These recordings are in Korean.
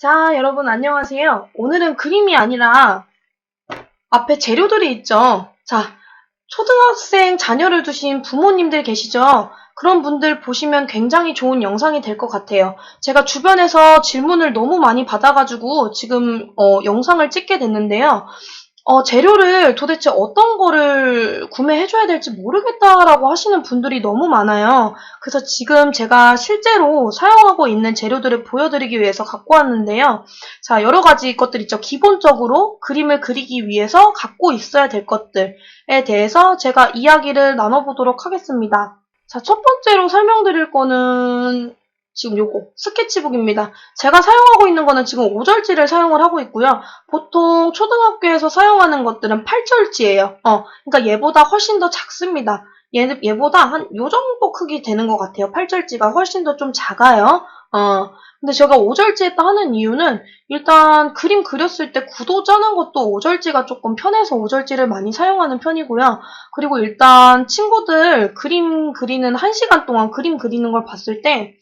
자, 여러분 안녕하세요. 오늘은 그림이 아니라 앞에 재료들이 있죠. 자, 초등학생 자녀를 두신 부모님들 계시죠? 그런 분들 보시면 굉장히 좋은 영상이 될 것 같아요. 제가 주변에서 질문을 너무 많이 받아가지고 지금 어, 영상을 찍게 됐는데요. 어, 재료를 도대체 어떤 거를 구매해줘야 될지 모르겠다라고 하시는 분들이 너무 많아요. 그래서 지금 제가 실제로 사용하고 있는 재료들을 보여드리기 위해서 갖고 왔는데요. 자, 여러 가지 것들 있죠. 기본적으로 그림을 그리기 위해서 갖고 있어야 될 것들에 대해서 제가 이야기를 나눠보도록 하겠습니다. 자, 첫 번째로 설명드릴 거는 지금 요거 스케치북입니다. 제가 사용하고 있는 거는 지금 5절지를 사용을 하고 있고요. 보통 초등학교에서 사용하는 것들은 8절지예요. 어, 그러니까 얘보다 훨씬 더 작습니다. 얘, 얘보다 한 요 정도 크기 되는 것 같아요. 8절지가 훨씬 더 좀 작아요. 어, 근데 제가 5절지에다 하는 이유는 일단 그림 그렸을 때 구도 짜는 것도 5절지가 조금 편해서 5절지를 많이 사용하는 편이고요. 그리고 일단 친구들 그림 그리는 1시간 동안 그림 그리는 걸 봤을 때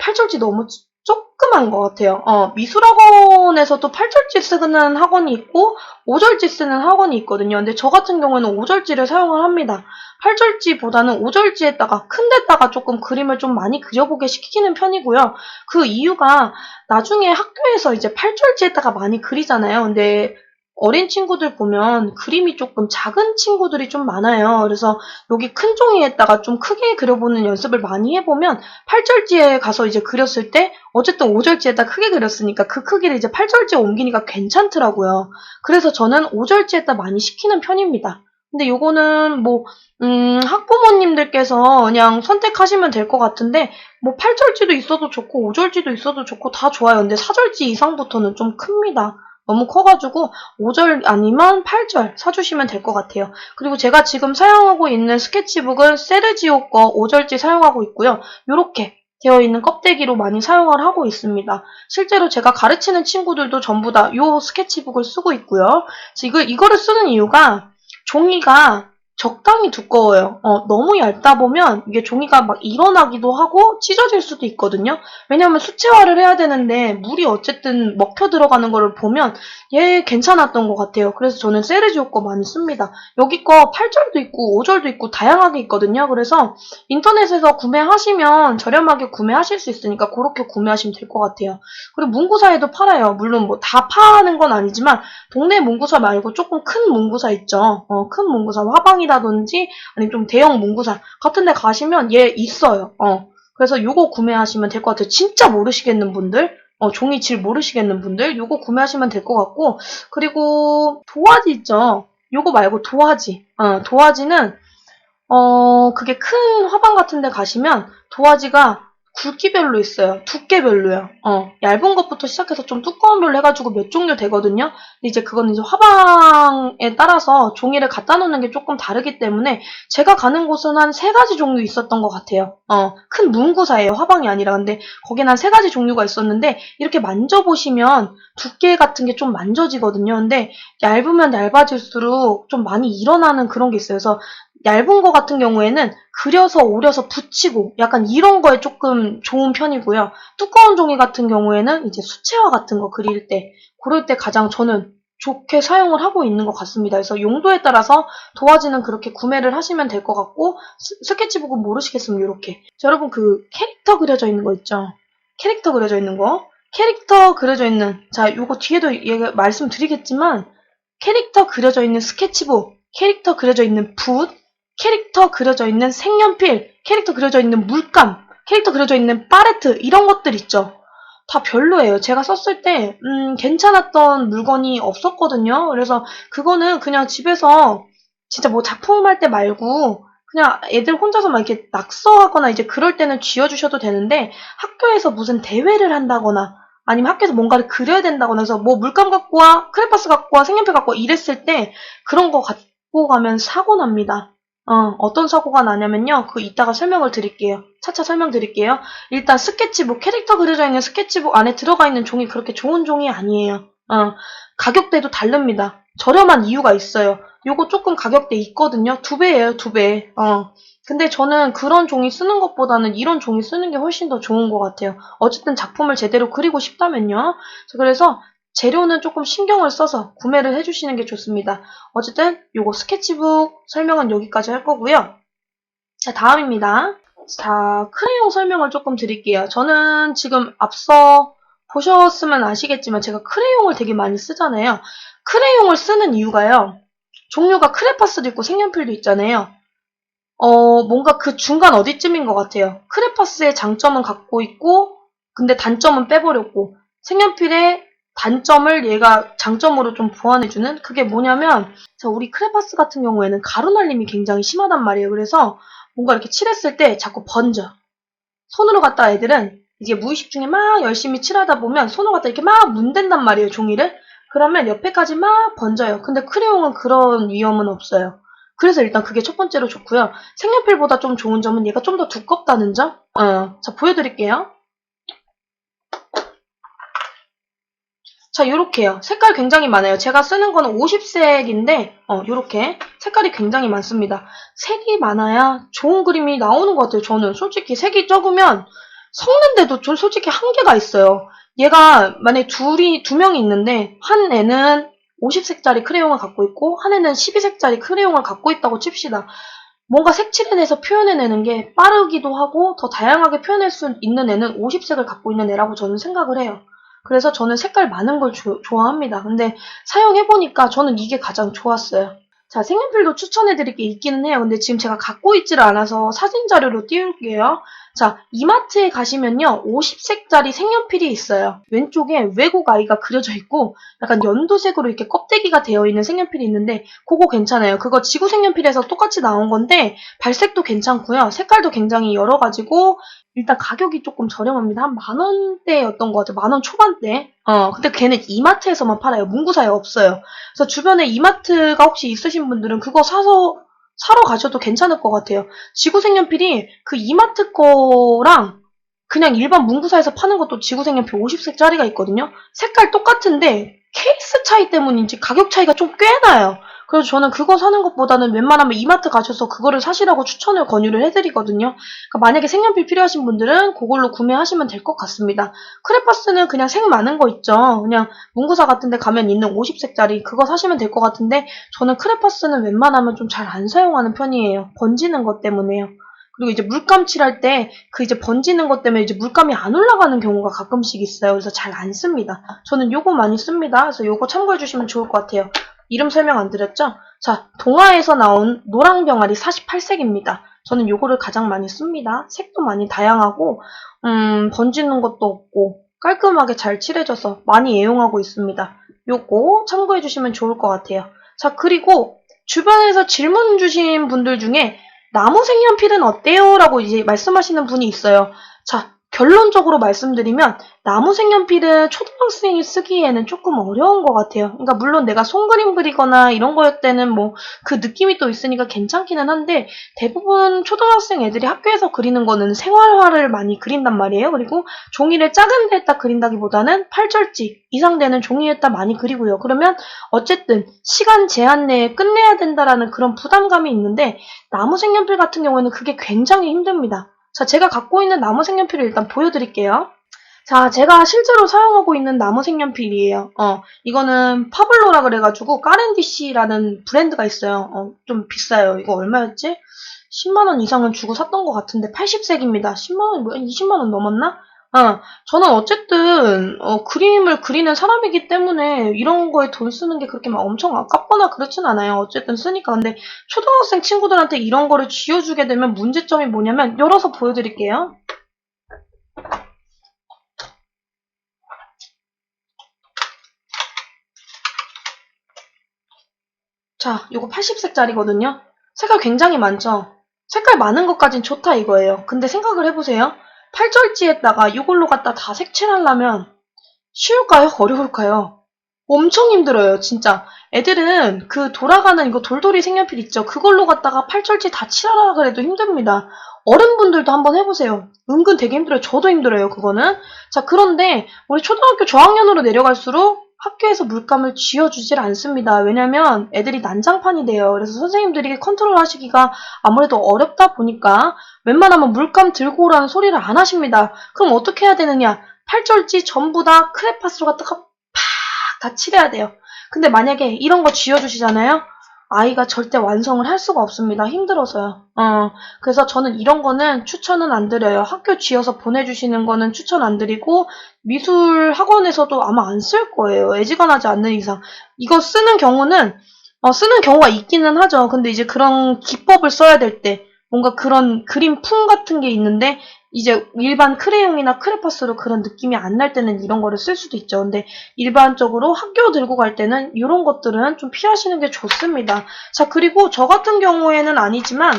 8절지 너무 조그만 것 같아요. 어, 미술학원에서도 8절지 쓰는 학원이 있고 5절지 쓰는 학원이 있거든요. 근데 저 같은 경우에는 5절지를 사용을 합니다. 8절지보다는 5절지에다가 큰 데다가 조금 그림을 좀 많이 그려보게 시키는 편이고요. 그 이유가 나중에 학교에서 이제 8절지에다가 많이 그리잖아요. 근데 어린 친구들 보면 그림이 조금 작은 친구들이 좀 많아요. 그래서 여기 큰 종이에다가 좀 크게 그려보는 연습을 많이 해보면 8절지에 가서 이제 그렸을 때 어쨌든 5절지에다 크게 그렸으니까 그 크기를 이제 8절지에 옮기니까 괜찮더라고요. 그래서 저는 5절지에다 많이 시키는 편입니다. 근데 요거는 뭐, 음, 학부모님들께서 그냥 선택하시면 될 것 같은데, 뭐 8절지도 있어도 좋고, 5절지도 있어도 좋고, 다 좋아요. 근데 4절지 이상부터는 좀 큽니다. 너무 커가지고 5절 아니면 8절 사주시면 될 것 같아요. 그리고 제가 지금 사용하고 있는 스케치북은 세르지오 거 5절지 사용하고 있고요. 이렇게 되어 있는 껍데기로 많이 사용을 하고 있습니다. 실제로 제가 가르치는 친구들도 전부 다 이 스케치북을 쓰고 있고요. 이거, 이거를 쓰는 이유가 종이가 적당히 두꺼워요. 어, 너무 얇다 보면 이게 종이가 막 일어나기도 하고 찢어질 수도 있거든요. 왜냐하면 수채화를 해야 되는데 물이 어쨌든 먹혀 들어가는 거를 보면 얘 괜찮았던 것 같아요. 그래서 저는 세르지오 거 많이 씁니다. 여기 거 8절도 있고 5절도 있고 다양하게 있거든요. 그래서 인터넷에서 구매하시면 저렴하게 구매하실 수 있으니까 그렇게 구매하시면 될 것 같아요. 그리고 문구사에도 팔아요. 물론 뭐 다 파는 건 아니지만 동네 문구사 말고 조금 큰 문구사 있죠. 어, 큰 문구사 화방이 라든지 아니면 좀 대형 문구사 같은 데 가시면 얘 있어요. 어. 그래서 요거 구매하시면 될 것 같아요. 진짜 모르시겠는 분들 어, 종이 질 모르시겠는 분들 요거 구매하시면 될 것 같고 그리고 도화지 있죠. 요거 말고 도화지. 어, 도화지는 어, 그게 큰 화방 같은 데 가시면 도화지가 굵기별로 있어요. 두께별로요. 어, 얇은 것부터 시작해서 좀 두꺼운 별로 해가지고 몇 종류 되거든요. 이제 그거는 이제 화방에 따라서 종이를 갖다 놓는 게 조금 다르기 때문에 제가 가는 곳은 한 세 가지 종류 있었던 것 같아요. 어, 큰 문구사예요. 화방이 아니라. 근데 거긴 한 세 가지 종류가 있었는데 이렇게 만져보시면 두께 같은 게 좀 만져지거든요. 근데 얇으면 얇아질수록 좀 많이 일어나는 그런 게 있어요. 그래서 얇은 거 같은 경우에는 그려서 오려서 붙이고 약간 이런 거에 조금 좋은 편이고요. 두꺼운 종이 같은 경우에는 이제 수채화 같은 거 그릴 때 그럴 때 가장 저는 좋게 사용을 하고 있는 것 같습니다. 그래서 용도에 따라서 도화지는 그렇게 구매를 하시면 될 것 같고 스, 케치북은 모르시겠으면 이렇게 여러분 그 캐릭터 그려져 있는 거 있죠? 캐릭터 그려져 있는 거 캐릭터 그려져 있는 자 요거 뒤에도 얘가 말씀드리겠지만 캐릭터 그려져 있는 스케치북 캐릭터 그려져 있는 붓 캐릭터 그려져 있는 색연필, 캐릭터 그려져 있는 물감, 캐릭터 그려져 있는 파레트 이런 것들 있죠. 다 별로예요. 제가 썼을 때 음, 괜찮았던 물건이 없었거든요. 그래서 그거는 그냥 집에서 진짜 뭐 작품 할 때 말고 그냥 애들 혼자서 막 이렇게 낙서하거나 이제 그럴 때는 쥐어주셔도 되는데 학교에서 무슨 대회를 한다거나 아니면 학교에서 뭔가를 그려야 된다거나 해서 뭐 물감 갖고 와, 크레파스 갖고 와, 색연필 갖고 와 이랬을 때 그런 거 갖고 가면 사고 납니다. 어, 어떤 사고가 나냐면요. 그 이따가 설명을 드릴게요. 차차 설명드릴게요. 일단 스케치북, 캐릭터 그려져 있는 스케치북 안에 들어가 있는 종이 그렇게 좋은 종이 아니에요. 어, 가격대도 다릅니다. 저렴한 이유가 있어요. 요거 조금 가격대 있거든요. 두 배예요, 두 배. 어, 근데 저는 그런 종이 쓰는 것보다는 이런 종이 쓰는 게 훨씬 더 좋은 것 같아요. 어쨌든 작품을 제대로 그리고 싶다면요. 자, 그래서 재료는 조금 신경을 써서 구매를 해주시는 게 좋습니다. 어쨌든 요거 스케치북 설명은 여기까지 할 거고요. 자, 다음입니다. 자, 크레용 설명을 조금 드릴게요. 저는 지금 앞서 보셨으면 아시겠지만 제가 크레용을 되게 많이 쓰잖아요. 크레용을 쓰는 이유가요. 종류가 크레파스도 있고 색연필도 있잖아요. 어, 뭔가 그 중간 어디쯤인 것 같아요. 크레파스의 장점은 갖고 있고, 근데 단점은 빼버렸고, 색연필의 단점을 얘가 장점으로 좀 보완해주는? 그게 뭐냐면, 자, 우리 크레파스 같은 경우에는 가루 날림이 굉장히 심하단 말이에요. 그래서 뭔가 이렇게 칠했을 때 자꾸 번져. 손으로 갖다 애들은 이게 무의식 중에 막 열심히 칠하다 보면 손으로 갖다 이렇게 막 문댄단 말이에요, 종이를. 그러면 옆에까지 막 번져요. 근데 크레용은 그런 위험은 없어요. 그래서 일단 그게 첫 번째로 좋고요. 색연필보다 좀 좋은 점은 얘가 좀 더 두껍다는 점? 어, 자, 보여드릴게요. 자, 요렇게요. 색깔 굉장히 많아요. 제가 쓰는 거는 50색인데, 어, 요렇게. 색깔이 굉장히 많습니다. 색이 많아야 좋은 그림이 나오는 것 같아요, 저는. 솔직히 색이 적으면 섞는데도 좀 솔직히 한계가 있어요. 얘가 만약에 둘이, 두 명이 있는데, 한 애는 50색짜리 크레용을 갖고 있고, 한 애는 12색짜리 크레용을 갖고 있다고 칩시다. 뭔가 색칠해내서 표현해내는 게 빠르기도 하고, 더 다양하게 표현할 수 있는 애는 50색을 갖고 있는 애라고 저는 생각을 해요. 그래서 저는 색깔 많은 걸 조- 좋아합니다. 근데 사용해보니까 저는 이게 가장 좋았어요. 자, 색연필도 추천해드릴 게 있기는 해요. 근데 지금 제가 갖고 있지를 않아서 사진 자료로 띄울게요. 자, 이마트에 가시면요. 50색짜리 색연필이 있어요. 왼쪽에 외국 아이가 그려져 있고 약간 연두색으로 이렇게 껍데기가 되어 있는 색연필이 있는데 그거 괜찮아요. 그거 지구 색연필에서 똑같이 나온 건데 발색도 괜찮고요. 색깔도 굉장히 여러 가지고 일단 가격이 조금 저렴합니다. 한 만 원대였던 것 같아요. 만 원 초반대. 어, 근데 걔는 이마트에서만 팔아요. 문구사에 없어요. 그래서 주변에 이마트가 혹시 있으신 분들은 그거 사서 사러 가셔도 괜찮을 것 같아요. 지구 색연필이 그 이마트 거랑 그냥 일반 문구사에서 파는 것도 지구 색연필 50색짜리가 있거든요. 색깔 똑같은데 케이스 차이 때문인지 가격 차이가 좀 꽤 나요. 그래서 저는 그거 사는 것보다는 웬만하면 이마트 가셔서 그거를 사시라고 추천을 권유를 해드리거든요. 그러니까 만약에 색연필 필요하신 분들은 그걸로 구매하시면 될 것 같습니다. 크레파스는 그냥 색 많은 거 있죠. 그냥 문구사 같은 데 가면 있는 50색짜리 그거 사시면 될 것 같은데 저는 크레파스는 웬만하면 좀 잘 안 사용하는 편이에요. 번지는 것 때문에요. 그리고 이제 물감 칠할 때 그 이제 번지는 것 때문에 이제 물감이 안 올라가는 경우가 가끔씩 있어요. 그래서 잘 안 씁니다. 저는 요거 많이 씁니다. 그래서 요거 참고해 주시면 좋을 것 같아요. 이름 설명 안 드렸죠? 자, 동화에서 나온 노랑 병아리 48색입니다. 저는 요거를 가장 많이 씁니다. 색도 많이 다양하고, 음, 번지는 것도 없고, 깔끔하게 잘 칠해져서 많이 애용하고 있습니다. 요거 참고해 주시면 좋을 것 같아요. 자, 그리고 주변에서 질문 주신 분들 중에 나무 색연필은 어때요? 라고 이제 말씀하시는 분이 있어요. 자, 결론적으로 말씀드리면 나무 색연필은 초등학생이 쓰기에는 조금 어려운 것 같아요. 그러니까 물론 내가 손그림 그리거나 이런 거였 때는 뭐 그 느낌이 또 있으니까 괜찮기는 한데 대부분 초등학생 애들이 학교에서 그리는 거는 생활화를 많이 그린단 말이에요. 그리고 종이를 작은 데에다 그린다기보다는 8절지 이상 되는 종이에다 많이 그리고요. 그러면 어쨌든 시간 제한 내에 끝내야 된다라는 그런 부담감이 있는데 나무 색연필 같은 경우에는 그게 굉장히 힘듭니다. 자, 제가 갖고 있는 나무 색연필을 일단 보여드릴게요. 자, 제가 실제로 사용하고 있는 나무 색연필이에요. 어, 이거는 파블로라 그래가지고 까렌디시라는 브랜드가 있어요. 어, 좀 비싸요. 이거 얼마였지? 10만원 이상은 주고 샀던 것 같은데 80색입니다. 10만원, 뭐 20만원 넘었나? 어, 저는 어쨌든 어, 그림을 그리는 사람이기 때문에 이런 거에 돈 쓰는 게 그렇게 막 엄청 아깝거나 그렇진 않아요. 어쨌든 쓰니까. 근데 초등학생 친구들한테 이런 거를 쥐어주게 되면 문제점이 뭐냐면 열어서 보여드릴게요. 자, 요거 80색짜리거든요. 색깔 굉장히 많죠? 색깔 많은 것까진 좋다 이거예요. 근데 생각을 해보세요. 8절지에다가 이걸로 갖다 다 색칠하려면 쉬울까요? 어려울까요? 엄청 힘들어요, 진짜. 애들은 그 돌아가는 이거 돌돌이 색연필 있죠? 그걸로 갖다가 8절지 다 칠하라 그래도 힘듭니다. 어른분들도 한번 해보세요. 은근 되게 힘들어요. 저도 힘들어요, 그거는. 자, 그런데 우리 초등학교 저학년으로 내려갈수록 학교에서 물감을 쥐어주질 않습니다. 왜냐면 애들이 난장판이 돼요. 그래서 선생님들이 컨트롤 하시기가 아무래도 어렵다 보니까 웬만하면 물감 들고 오라는 소리를 안 하십니다. 그럼 어떻게 해야 되느냐? 팔절지 전부 다 크레파스로 갖다가 팍 다 칠해야 돼요. 근데 만약에 이런 거 쥐어주시잖아요? 아이가 절대 완성을 할 수가 없습니다. 힘들어서요. 어, 그래서 저는 이런 거는 추천은 안 드려요. 학교 쥐어서 보내주시는 거는 추천 안 드리고, 미술 학원에서도 아마 안 쓸 거예요. 애지간하지 않는 이상. 이거 쓰는 경우는, 어, 쓰는 경우가 있기는 하죠. 근데 이제 그런 기법을 써야 될 때, 뭔가 그런 그림 품 같은 게 있는데, 이제 일반 크레용이나 크레파스로 그런 느낌이 안 날 때는 이런 거를 쓸 수도 있죠. 근데 일반적으로 학교 들고 갈 때는 이런 것들은 좀 피하시는 게 좋습니다. 자, 그리고 저 같은 경우에는 아니지만,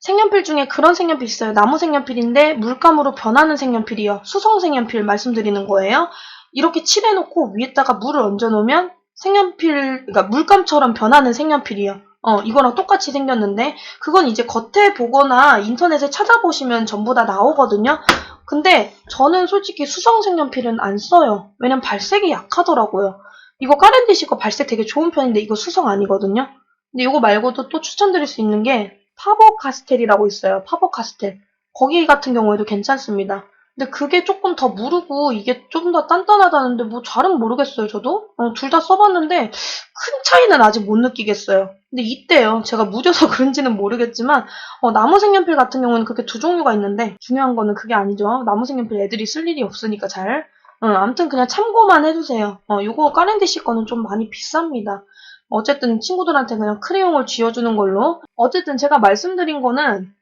색연필 중에 그런 색연필 있어요. 나무 색연필인데 물감으로 변하는 색연필이요. 수성 색연필 말씀드리는 거예요. 이렇게 칠해놓고 위에다가 물을 얹어놓으면 색연필, 그러니까 물감처럼 변하는 색연필이요. 어, 이거랑 똑같이 생겼는데, 그건 이제 겉에 보거나 인터넷에 찾아보시면 전부 다 나오거든요. 근데 저는 솔직히 수성 색연필은 안 써요. 왜냐면 발색이 약하더라고요. 이거 까렌디시 거 발색 되게 좋은 편인데 이거 수성 아니거든요. 근데 이거 말고도 또 추천드릴 수 있는 게 파버 카스텔이라고 있어요. 파버 카스텔. 거기 같은 경우에도 괜찮습니다. 근데 그게 조금 더 무르고 이게 좀 더 단단하다는데 뭐 잘은 모르겠어요, 저도. 둘다 써봤는데 큰 차이는 아직 못 느끼겠어요. 근데 이때요. 제가 무뎌서 그런지는 모르겠지만 어, 나무 색연필 같은 경우는 그렇게 두 종류가 있는데 중요한 거는 그게 아니죠. 나무 색연필 애들이 쓸 일이 없으니까 잘. 어, 아무튼 그냥 참고만 해주세요. 어, 요거 까렌디시 거는 좀 많이 비쌉니다. 어쨌든 친구들한테 그냥 크레용을 쥐어주는 걸로. 어쨌든 제가 말씀드린 거는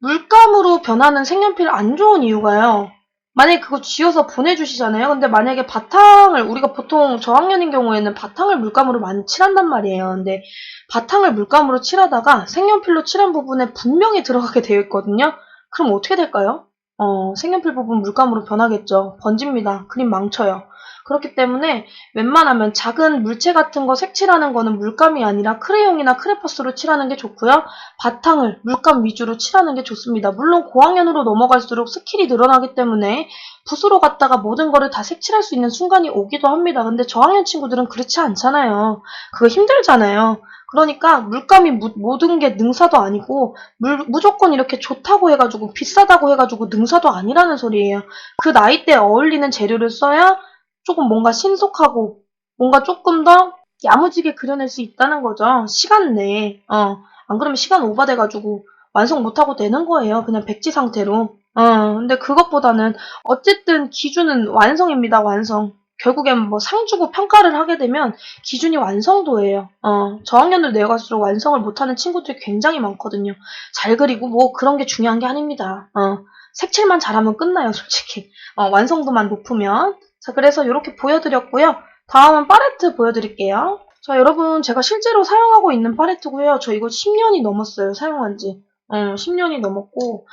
물감으로 변하는 색연필 안 좋은 이유가요. 만약에 그거 쥐어서 보내주시잖아요. 근데 만약에 바탕을, 우리가 보통 저학년인 경우에는 바탕을 물감으로 많이 칠한단 말이에요. 근데 바탕을 물감으로 칠하다가 색연필로 칠한 부분에 분명히 들어가게 되어 있거든요. 그럼 어떻게 될까요? 어, 색연필 부분 물감으로 변하겠죠. 번집니다. 그림 망쳐요. 그렇기 때문에 웬만하면 작은 물체 같은 거 색칠하는 거는 물감이 아니라 크레용이나 크레파스로 칠하는 게 좋고요. 바탕을 물감 위주로 칠하는 게 좋습니다. 물론 고학년으로 넘어갈수록 스킬이 늘어나기 때문에 붓으로 갖다가 모든 거를 다 색칠할 수 있는 순간이 오기도 합니다. 근데 저학년 친구들은 그렇지 않잖아요. 그거 힘들잖아요. 그러니까 물감이 무, 모든 게 능사도 아니고 물, 무조건 이렇게 좋다고 해가지고 비싸다고 해가지고 능사도 아니라는 소리예요. 그 나이 때 어울리는 재료를 써야 조금 뭔가 신속하고 뭔가 조금 더 야무지게 그려낼 수 있다는 거죠. 시간 내에. 어. 안 그러면 시간 오버돼가지고 완성 못하고 되는 거예요. 그냥 백지 상태로. 어. 근데 그것보다는 어쨌든 기준은 완성입니다. 완성. 결국엔 뭐 상 주고 평가를 하게 되면 기준이 완성도예요. 어, 저학년을 내려갈수록 완성을 못하는 친구들이 굉장히 많거든요. 잘 그리고 뭐 그런 게 중요한 게 아닙니다. 어, 색칠만 잘하면 끝나요, 솔직히. 어, 완성도만 높으면. 자, 그래서 이렇게 보여드렸고요. 다음은 팔레트 보여드릴게요. 자, 여러분 제가 실제로 사용하고 있는 팔레트고요. 저 이거 10년이 넘었어요, 사용한 지. 어, 10년이 넘었고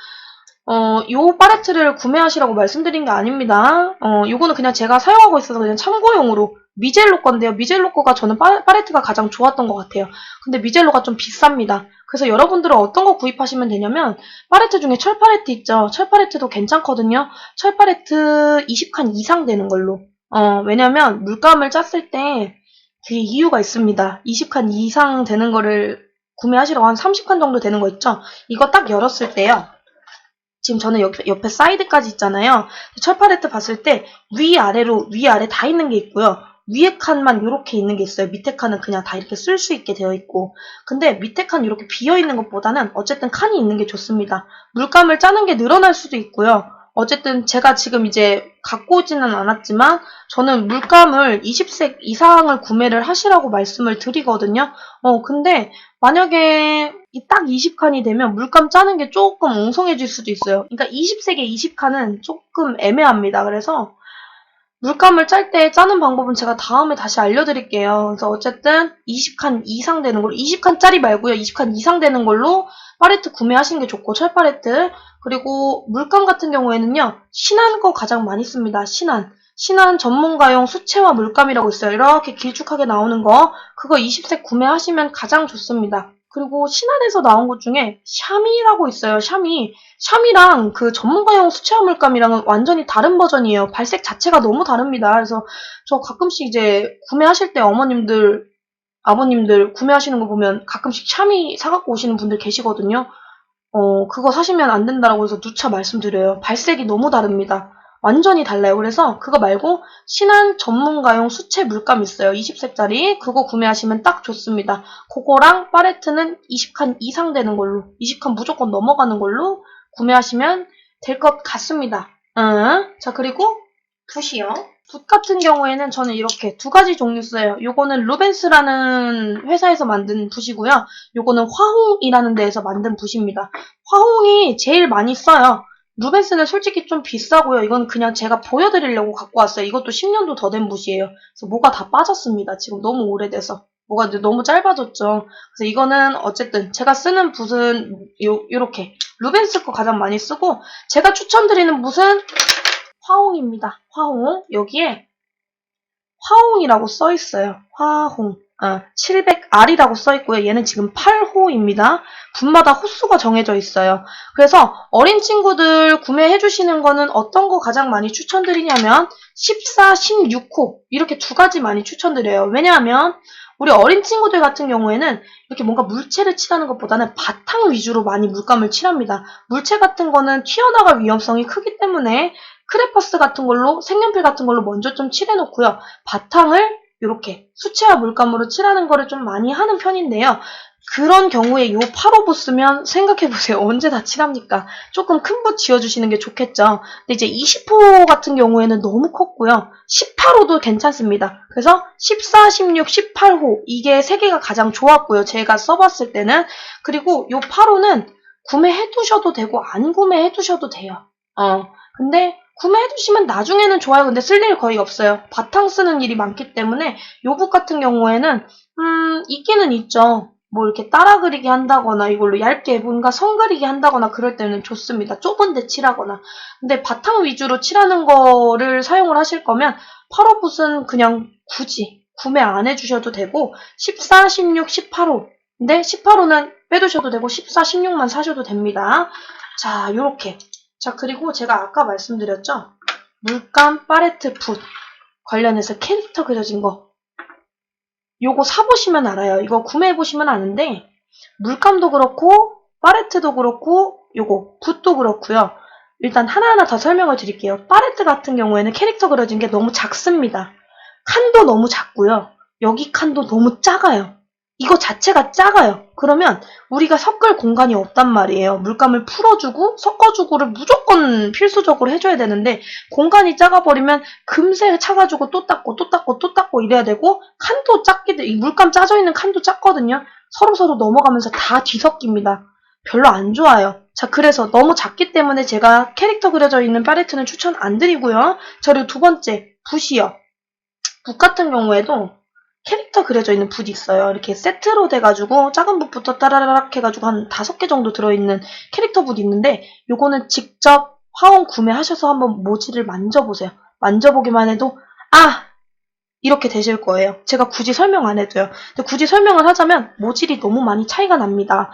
어, 요 팔레트를 구매하시라고 말씀드린 게 아닙니다. 어, 요거는 그냥 제가 사용하고 있어서 그냥 참고용으로 미젤로 건데요. 미젤로 거가 저는 파, 팔레트가 가장 좋았던 것 같아요. 근데 미젤로가 좀 비쌉니다. 그래서 여러분들은 어떤 거 구입하시면 되냐면 팔레트 중에 철 팔레트 있죠. 철 팔레트도 괜찮거든요. 철 팔레트 20칸 이상 되는 걸로. 어, 왜냐면 물감을 짰을 때 그게 이유가 있습니다. 20칸 이상 되는 거를 구매하시라고 한 30칸 정도 되는 거 있죠. 이거 딱 열었을 때요. 지금 저는 옆에, 옆에 사이드까지 있잖아요. 철 팔레트 봤을 때 위아래로 위아래 다 있는 게 있고요. 위에 칸만 이렇게 있는 게 있어요. 밑에 칸은 그냥 다 이렇게 쓸 수 있게 되어 있고. 근데 밑에 칸 이렇게 비어 있는 것보다는 어쨌든 칸이 있는 게 좋습니다. 물감을 짜는 게 늘어날 수도 있고요. 어쨌든 제가 지금 이제 갖고 오지는 않았지만 저는 물감을 20색 이상을 구매를 하시라고 말씀을 드리거든요. 어, 근데 만약에 딱 20칸이 되면 물감 짜는 게 조금 엉성해질 수도 있어요. 그러니까 20색에 20칸은 조금 애매합니다. 그래서 물감을 짤 때 짜는 방법은 제가 다음에 다시 알려드릴게요. 그래서 어쨌든 20칸 이상 되는 걸로 20칸 짜리 말고요. 20칸 이상 되는 걸로 팔레트 구매하시는 게 좋고 철 팔레트 그리고 물감 같은 경우에는요. 신한 거 가장 많이 씁니다. 신한 신한 전문가용 수채화 물감이라고 있어요. 이렇게 길쭉하게 나오는 거 그거 20색 구매하시면 가장 좋습니다. 그리고 신안에서 나온 것 중에 샤미라고 있어요. 샤미. 샤미랑 그 전문가용 수채화 물감이랑은 완전히 다른 버전이에요. 발색 자체가 너무 다릅니다. 그래서 저 가끔씩 이제 구매하실 때 어머님들, 아버님들 구매하시는 거 보면 가끔씩 샤미 사갖고 오시는 분들 계시거든요. 어, 그거 사시면 안 된다라고 해서 누차 말씀드려요. 발색이 너무 다릅니다. 완전히 달라요. 그래서 그거 말고 신한 전문가용 수채 물감 있어요. 20색짜리. 그거 구매하시면 딱 좋습니다. 그거랑 팔레트는 20칸 이상 되는 걸로, 20칸 무조건 넘어가는 걸로 구매하시면 될 것 같습니다. 응. 자, 그리고 붓이요. 붓 같은 경우에는 저는 이렇게 두 가지 종류 써요. 요거는 루벤스라는 회사에서 만든 붓이고요. 요거는 화홍이라는 데에서 만든 붓입니다. 화홍이 제일 많이 써요. 루벤스는 솔직히 좀 비싸고요. 이건 그냥 제가 보여드리려고 갖고 왔어요. 이것도 10년도 더 된 붓이에요. 그래서 뭐가 다 빠졌습니다. 지금 너무 오래돼서. 뭐가 이제 너무 짧아졌죠. 그래서 이거는 어쨌든 제가 쓰는 붓은 요, 요렇게 루벤스 거 가장 많이 쓰고 제가 추천드리는 붓은 화홍입니다. 화홍. 여기에 화홍이라고 써 있어요. 화홍. 아, 700R이라고 써 있고요. 얘는 지금 8호입니다. 분마다 호수가 정해져 있어요. 그래서 어린 친구들 구매해 주시는 거는 어떤 거 가장 많이 추천드리냐면 14, 16호 이렇게 두 가지 많이 추천드려요. 왜냐하면 우리 어린 친구들 같은 경우에는 이렇게 뭔가 물체를 칠하는 것보다는 바탕 위주로 많이 물감을 칠합니다. 물체 같은 거는 튀어나갈 위험성이 크기 때문에 크레파스 같은 걸로 색연필 같은 걸로 먼저 좀 칠해놓고요. 바탕을 이렇게 수채화 물감으로 칠하는 거를 좀 많이 하는 편인데요. 그런 경우에 요 8호 붓 쓰면 생각해보세요. 언제 다 칠합니까? 조금 큰 붓 지어주시는 게 좋겠죠. 근데 이제 20호 같은 경우에는 너무 컸고요. 18호도 괜찮습니다. 그래서 14, 16, 18호 이게 세 개가 가장 좋았고요. 제가 써봤을 때는. 그리고 요 8호는 구매해 두셔도 되고 안 구매해 두셔도 돼요. 어. 근데 구매해 두시면 나중에는 좋아요. 근데 쓸일 거의 없어요. 바탕 쓰는 일이 많기 때문에 요붓 같은 경우에는 음 있기는 있죠. 뭐 이렇게 따라 그리기 한다거나 이걸로 얇게 뭔가 선 그리기 한다거나 그럴 때는 좋습니다. 좁은 데 칠하거나. 근데 바탕 위주로 칠하는 거를 사용을 하실 거면 8호 붓은 그냥 굳이 구매 안 해주셔도 되고 14, 16, 18호. 근데 18호는 빼두셔도 되고 14, 16만 사셔도 됩니다. 자, 요렇게. 자, 그리고 제가 아까 말씀드렸죠? 물감 팔레트 붓 관련해서 캐릭터 그려진 거. 요거 사보시면 알아요. 이거 구매해보시면 아는데, 물감도 그렇고, 팔레트도 그렇고, 요거, 붓도 그렇고요. 일단 하나하나 더 설명을 드릴게요. 팔레트 같은 경우에는 캐릭터 그려진 게 너무 작습니다. 칸도 너무 작고요. 여기 칸도 너무 작아요. 이거 자체가 작아요. 그러면 우리가 섞을 공간이 없단 말이에요. 물감을 풀어주고 섞어주고를 무조건 필수적으로 해줘야 되는데 공간이 작아버리면 금세 차가지고 또 닦고 또 닦고 또 닦고 이래야 되고 칸도 작게 돼. 이 물감 짜져 있는 칸도 작거든요. 서로 서로 넘어가면서 다 뒤섞입니다. 별로 안 좋아요. 자, 그래서 너무 작기 때문에 제가 캐릭터 그려져 있는 팔레트는 추천 안 드리고요. 자, 그리고 두 번째, 붓이요. 붓 같은 경우에도 캐릭터 그려져 있는 붓이 있어요. 이렇게 세트로 돼가지고 작은 붓부터 따라라락 해가지고 한 다섯 개 정도 들어있는 캐릭터 붓 있는데 요거는 직접 화원 구매하셔서 한번 모지를 만져보세요. 만져보기만 해도 아! 이렇게 되실 거예요. 제가 굳이 설명 안 해도요. 굳이 설명을 하자면 모질이 너무 많이 차이가 납니다.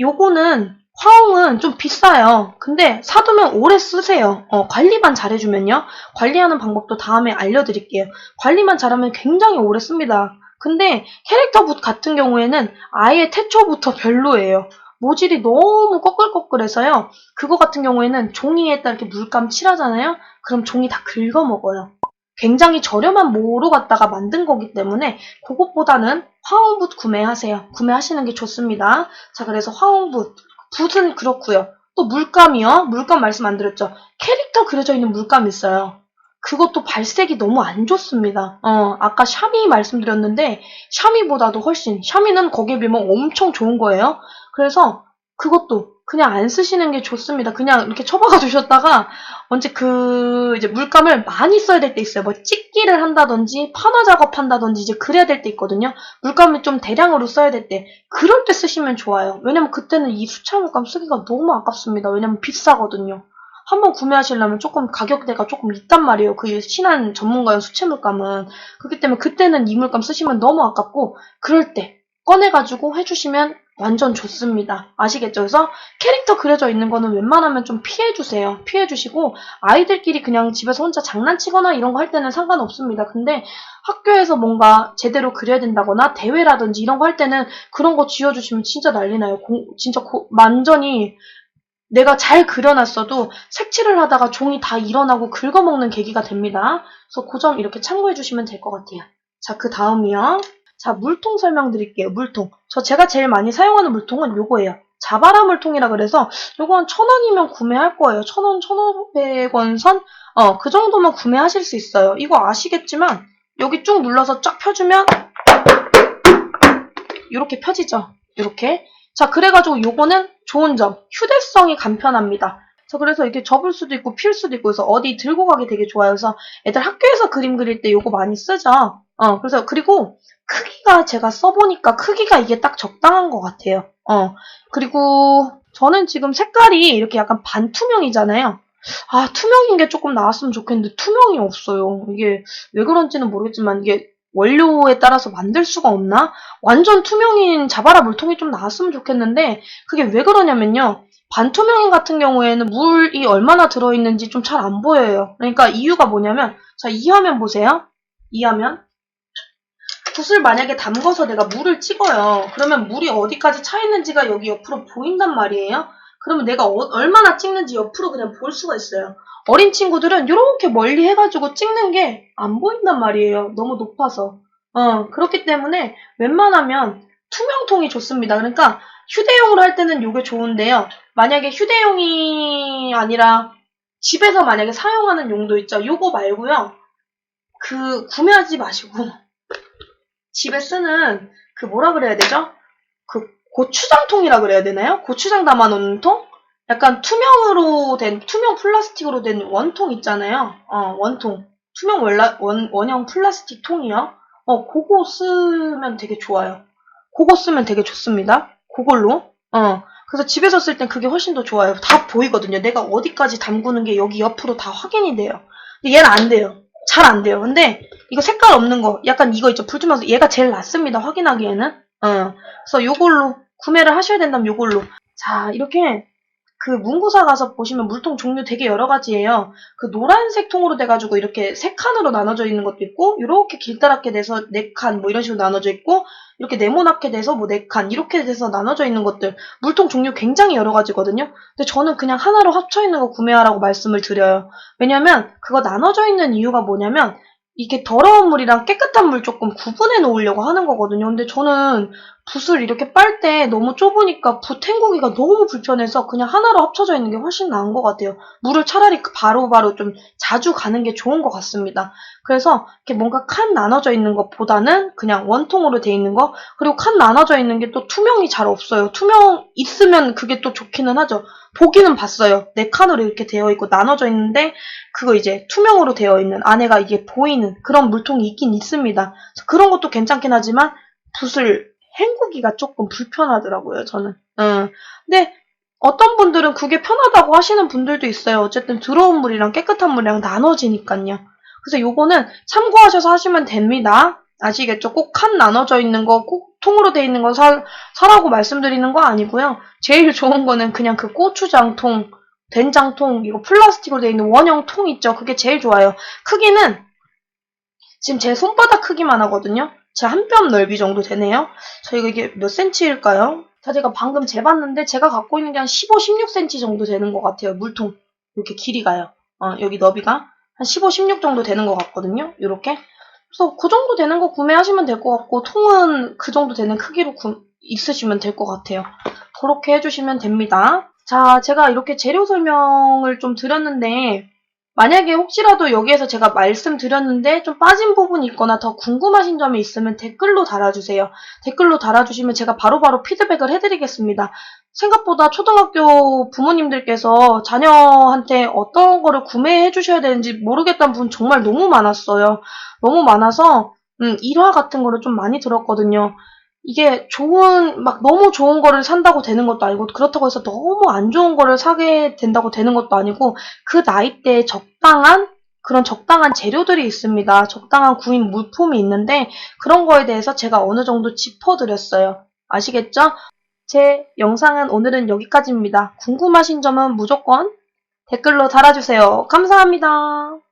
요거는 화홍은 좀 비싸요. 근데 사두면 오래 쓰세요. 어, 관리만 잘해주면요. 관리하는 방법도 다음에 알려드릴게요. 관리만 잘하면 굉장히 오래 씁니다. 근데 캐릭터 붓 같은 경우에는 아예 태초부터 별로예요. 모질이 너무 꺼끌꺼끌해서요. 그거 같은 경우에는 종이에다 이렇게 물감 칠하잖아요. 그럼 종이 다 긁어먹어요. 굉장히 저렴한 모로 갖다가 만든 거기 때문에 그것보다는 화홍붓 구매하세요. 구매하시는 게 좋습니다. 자, 그래서 화홍붓 붓은 그렇고요. 또 물감이요. 물감 말씀 안 드렸죠. 캐릭터 그려져 있는 물감 있어요. 그것도 발색이 너무 안 좋습니다. 어, 아까 샤미 말씀드렸는데 샤미보다도 훨씬 샤미는 거기에 비하면 엄청 좋은 거예요. 그래서 그것도 그냥 안 쓰시는 게 좋습니다. 그냥 이렇게 처박아 두셨다가 언제 그 이제 물감을 많이 써야 될 때 있어요. 뭐 찍기를 한다든지 판화 작업한다든지 이제 그래야 될 때 있거든요. 물감을 좀 대량으로 써야 될 때 그럴 때 쓰시면 좋아요. 왜냐면 그때는 이 수채 물감 쓰기가 너무 아깝습니다. 왜냐면 비싸거든요. 한번 구매하시려면 조금 가격대가 조금 있단 말이에요. 그 신한 전문가용 수채 물감은 그렇기 때문에 그때는 이 물감 쓰시면 너무 아깝고 그럴 때 꺼내가지고 해주시면 완전 좋습니다. 아시겠죠? 그래서 캐릭터 그려져 있는 거는 웬만하면 좀 피해주세요. 피해주시고 아이들끼리 그냥 집에서 혼자 장난치거나 이런 거 할 때는 상관없습니다. 근데 학교에서 뭔가 제대로 그려야 된다거나 대회라든지 이런 거 할 때는 그런 거 지어주시면 진짜 난리 나요. 공- 진짜 고- 완전히 내가 잘 그려놨어도 색칠을 하다가 종이 다 일어나고 긁어먹는 계기가 됩니다. 그래서 그 점 이렇게 참고해 주시면 될 것 같아요. 자, 그 다음이요. 자, 물통 설명 드릴게요. 물통. 저 제가 제일 많이 사용하는 물통은 요거예요. 자바라 물통이라 그래서 한천 원이면 구매할 거예요. 천 원, 천오백 원 선? 어, 그 정도면 구매하실 수 있어요. 이거 아시겠지만 여기 쭉 눌러서 쫙 펴주면 이렇게 펴지죠. 이렇게. 자, 그래가지고 요거는 좋은 점. 휴대성이 간편합니다. 자, 그래서 이렇게 접을 수도 있고 필 수도 있고 해서 어디 들고 가기 되게 좋아요. 그래서 애들 학교에서 그림 그릴 때 요거 많이 쓰죠. 어, 그래서 그리고 크기가 제가 써보니까 크기가 이게 딱 적당한 것 같아요. 어, 그리고 저는 지금 색깔이 이렇게 약간 반투명이잖아요. 아, 투명인 게 조금 나왔으면 좋겠는데 투명이 없어요. 이게 왜 그런지는 모르겠지만 이게 원료에 따라서 만들 수가 없나? 완전 투명인 자바라 물통이 좀 나왔으면 좋겠는데 그게 왜 그러냐면요. 반투명인 같은 경우에는 물이 얼마나 들어있는지 좀 잘 안 보여요. 그러니까 이유가 뭐냐면 자, 이 화면 보세요. 이 화면. 붓을 만약에 담궈서 내가 물을 찍어요. 그러면 물이 어디까지 차 있는지가 여기 옆으로 보인단 말이에요. 그러면 내가 어- 얼마나 찍는지 옆으로 그냥 볼 수가 있어요. 어린 친구들은 이렇게 멀리 해가지고 찍는 게 안 보인단 말이에요. 너무 높아서. 어, 그렇기 때문에 웬만하면 투명통이 좋습니다. 그러니까 휴대용으로 할 때는 이게 좋은데요. 만약에 휴대용이 아니라 집에서 만약에 사용하는 용도 있죠. 요거 말고요. 그 구매하지 마시고 집에 쓰는 그 뭐라 그래야 되죠? 그 고추장통이라 그래야 되나요? 고추장 담아놓는 통? 약간 투명으로 된 투명 플라스틱으로 된 원통 있잖아요. 어 원통 투명 원라, 원, 원형 플라스틱 통이요. 어 그거 쓰면 되게 좋아요. 그거 쓰면 되게 좋습니다. 그걸로 어 그래서 집에서 쓸 땐 그게 훨씬 더 좋아요. 다 보이거든요. 내가 어디까지 담그는 게 여기 옆으로 다 확인이 돼요. 근데 얘는 안 돼요. 잘 안 돼요. 근데 이거 색깔 없는 거, 약간 이거 있죠. 불투명서 얘가 제일 낫습니다. 확인하기에는. 어. 그래서 요걸로 구매를 하셔야 된다면 요걸로. 자, 이렇게 그 문구사 가서 보시면 물통 종류 되게 여러 가지예요. 그 노란색 통으로 돼가지고 이렇게 세 칸으로 나눠져 있는 것도 있고, 이렇게 길다랗게 돼서 네 칸, 뭐 이런 식으로 나눠져 있고, 이렇게 네모나게 돼서 뭐 네 칸, 이렇게 돼서 나눠져 있는 것들. 물통 종류 굉장히 여러 가지거든요. 근데 저는 그냥 하나로 합쳐 있는 거 구매하라고 말씀을 드려요. 왜냐면 그거 나눠져 있는 이유가 뭐냐면 이게 더러운 물이랑 깨끗한 물 조금 구분해 놓으려고 하는 거거든요. 근데 저는 붓을 이렇게 빨 때 너무 좁으니까 붓 헹구기가 너무 불편해서 그냥 하나로 합쳐져 있는 게 훨씬 나은 것 같아요. 물을 차라리 바로 바로 좀 자주 가는 게 좋은 것 같습니다. 그래서 이렇게 뭔가 칸 나눠져 있는 것보다는 그냥 원통으로 돼 있는 거 그리고 칸 나눠져 있는 게 또 투명이 잘 없어요. 투명 있으면 그게 또 좋기는 하죠. 보기는 봤어요. 네 칸으로 이렇게 되어 있고 나눠져 있는데 그거 이제 투명으로 되어 있는 안에가 이게 보이는 그런 물통이 있긴 있습니다. 그런 것도 괜찮긴 하지만 붓을 헹구기가 조금 불편하더라고요, 저는. 응. 근데 어떤 분들은 그게 편하다고 하시는 분들도 있어요. 어쨌든 더러운 물이랑 깨끗한 물이랑 나눠지니까요. 그래서 요거는 참고하셔서 하시면 됩니다. 아시겠죠? 꼭 칸 나눠져 있는 거, 꼭 통으로 돼 있는 거 사, 사라고 말씀드리는 거 아니고요. 제일 좋은 거는 그냥 그 고추장통, 된장통, 이거 플라스틱으로 돼 있는 원형 통 있죠? 그게 제일 좋아요. 크기는 지금 제 손바닥 크기만 하거든요. 제 한 뼘 넓이 정도 되네요. 저 이거 이게 몇 센치일까요? 자, 제가 방금 재봤는데 제가 갖고 있는 게 한 15, 16cm 정도 되는 것 같아요. 물통. 이렇게 길이가요. 어, 여기 너비가 한 15, 16 정도 되는 것 같거든요. 이렇게. 그래서 그 정도 되는 거 구매하시면 될 것 같고 통은 그 정도 되는 크기로 구, 있으시면 될 것 같아요. 그렇게 해주시면 됩니다. 자, 제가 이렇게 재료 설명을 좀 드렸는데 만약에 혹시라도 여기에서 제가 말씀드렸는데 좀 빠진 부분이 있거나 더 궁금하신 점이 있으면 댓글로 달아주세요. 댓글로 달아주시면 제가 바로 바로 피드백을 해드리겠습니다. 생각보다 초등학교 부모님들께서 자녀한테 어떤 거를 구매해 주셔야 되는지 모르겠다는 분 정말 너무 많았어요. 너무 많아서 음, 일화 같은 거를 좀 많이 들었거든요. 이게 좋은 막 너무 좋은 거를 산다고 되는 것도 아니고 그렇다고 해서 너무 안 좋은 거를 사게 된다고 되는 것도 아니고 그 나이대에 적당한 그런 적당한 재료들이 있습니다. 적당한 구입 물품이 있는데 그런 거에 대해서 제가 어느 정도 짚어드렸어요. 아시겠죠? 제 영상은 오늘은 여기까지입니다. 궁금하신 점은 무조건 댓글로 달아주세요. 감사합니다.